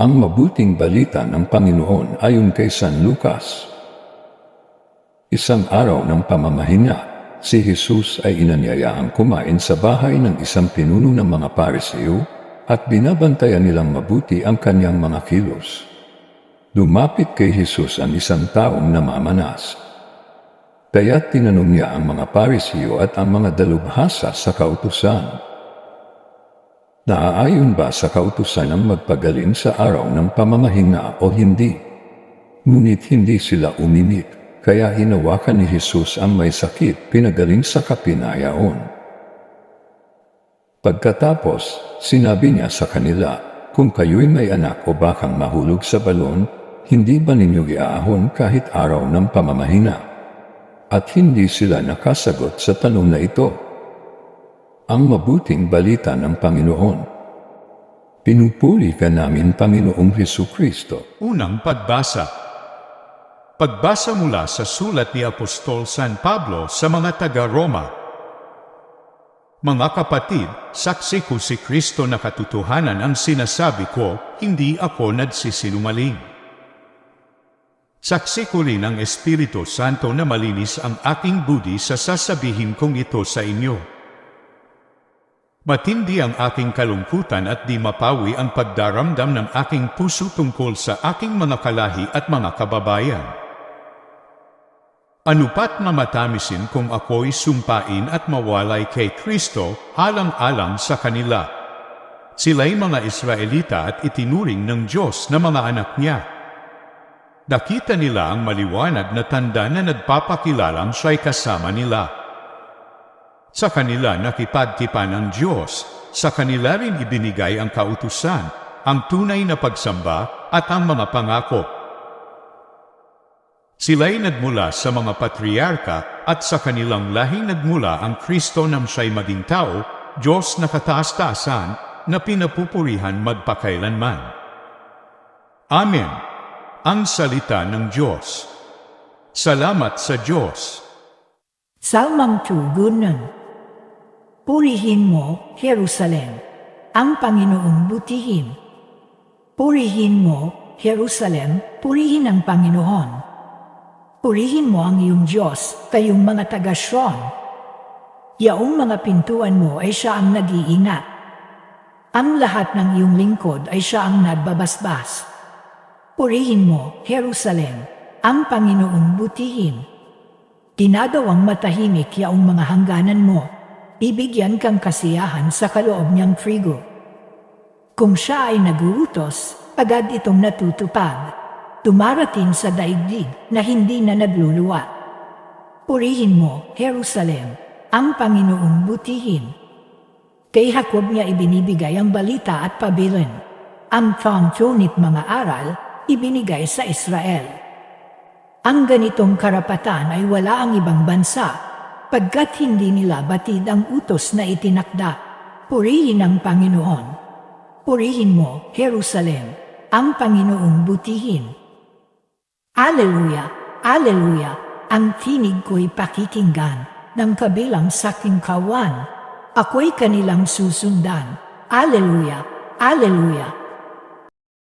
Ang mabuting balita ng Panginoon ayon kay San Lucas. Isang araw ng pamamahinga, si Jesus ay inanyayaang kumain sa bahay ng isang pinuno ng mga Pariseo at binabantayan nilang mabuti ang kanyang mga kilos. Lumapit kay Jesus ang isang taong namamanas. Kaya tinanong niya ang mga Pariseo at ang mga dalubhasa sa kautusan. Naaayon ba sa kautusan ang magpagaling sa araw ng pamamahinga o hindi? Ngunit hindi sila umimik, kaya hinawakan ni Jesus ang may sakit pinagaling sa kapinayaon. Pagkatapos, sinabi niya sa kanila, kung kayo'y may anak o bakang mahulog sa balon, hindi ba ninyo iaahon kahit araw ng pamamahinga? At hindi sila nakasagot sa tanong na ito ang mabuting balita ng Panginoon. Pinupuri ka namin, Panginoong Heso Kristo. Unang pagbasa. Pagbasa mula sa sulat ni Apostol San Pablo sa mga taga-Roma. Mga kapatid, saksi ko si Kristo na katotohanan ang sinasabi ko, hindi ako nagsisinungaling. Saksi ko rin ang Espiritu Santo na malinis ang aking budi sa sasabihin kong ito sa inyo. Matindi ang aking kalungkutan at di mapawi ang pagdaramdam ng aking puso tungkol sa aking mga kalahi at mga kababayan. Anupat na matamisin kung ako'y sumpain at mawalay kay Kristo alang-alang sa kanila. Sila'y mga Israelita at itinuring ng Diyos na mga anak niya. Nakita nila ang maliwanag na tanda na nagpapakilalang siya'y kasama nila. Sa kanila nakipagtipan ang Diyos, sa kanila rin ibinigay ang kautusan, ang tunay na pagsamba at ang mga pangako. Sila'y nagmula sa mga patriarka at sa kanilang lahing nagmula ang Kristo nang siya'y maging tao, Diyos na kataas-taasan na pinapupurihan magpakailanman. Amen. Ang salita ng Diyos. Salamat sa Diyos. Salmang tugunan. Purihin mo, Jerusalem, ang Panginoong butihin. Purihin mo, Jerusalem, purihin ang Panginoon. Purihin mo ang iyong Diyos, kayong mga taga-Sion. Yaong mga pintuan mo ay siya ang nag-iingat. Ang lahat ng iyong lingkod ay siya ang nagbabasbas. Purihin mo, Jerusalem, ang Panginoong butihin. Dinadawang matahimik yaong mga hangganan mo, bibigyan kang kasiyahan sa kaloob niyang trigo. Kung siya ay naguutos, agad itong natutupad. Tumarating sa daigdig na hindi na nagluluwa. Purihin mo, Jerusalem, ang Panginoong butihin. Kay Jacob niya ibinibigay ang balita at pabilin. Ang tungtunit mga aral, ibinigay sa Israel. Ang ganitong karapatan ay wala ang ibang bansa pagkat hindi nila batid ang utos na itinakda. Purihin ang Panginoon. Purihin mo, Jerusalem, ang Panginoong butihin. Aleluya, Aleluya, ang tinig ko'y pakikinggan ng kabilang saking kawan. Ako'y kanilang susundan. Aleluya, Aleluya,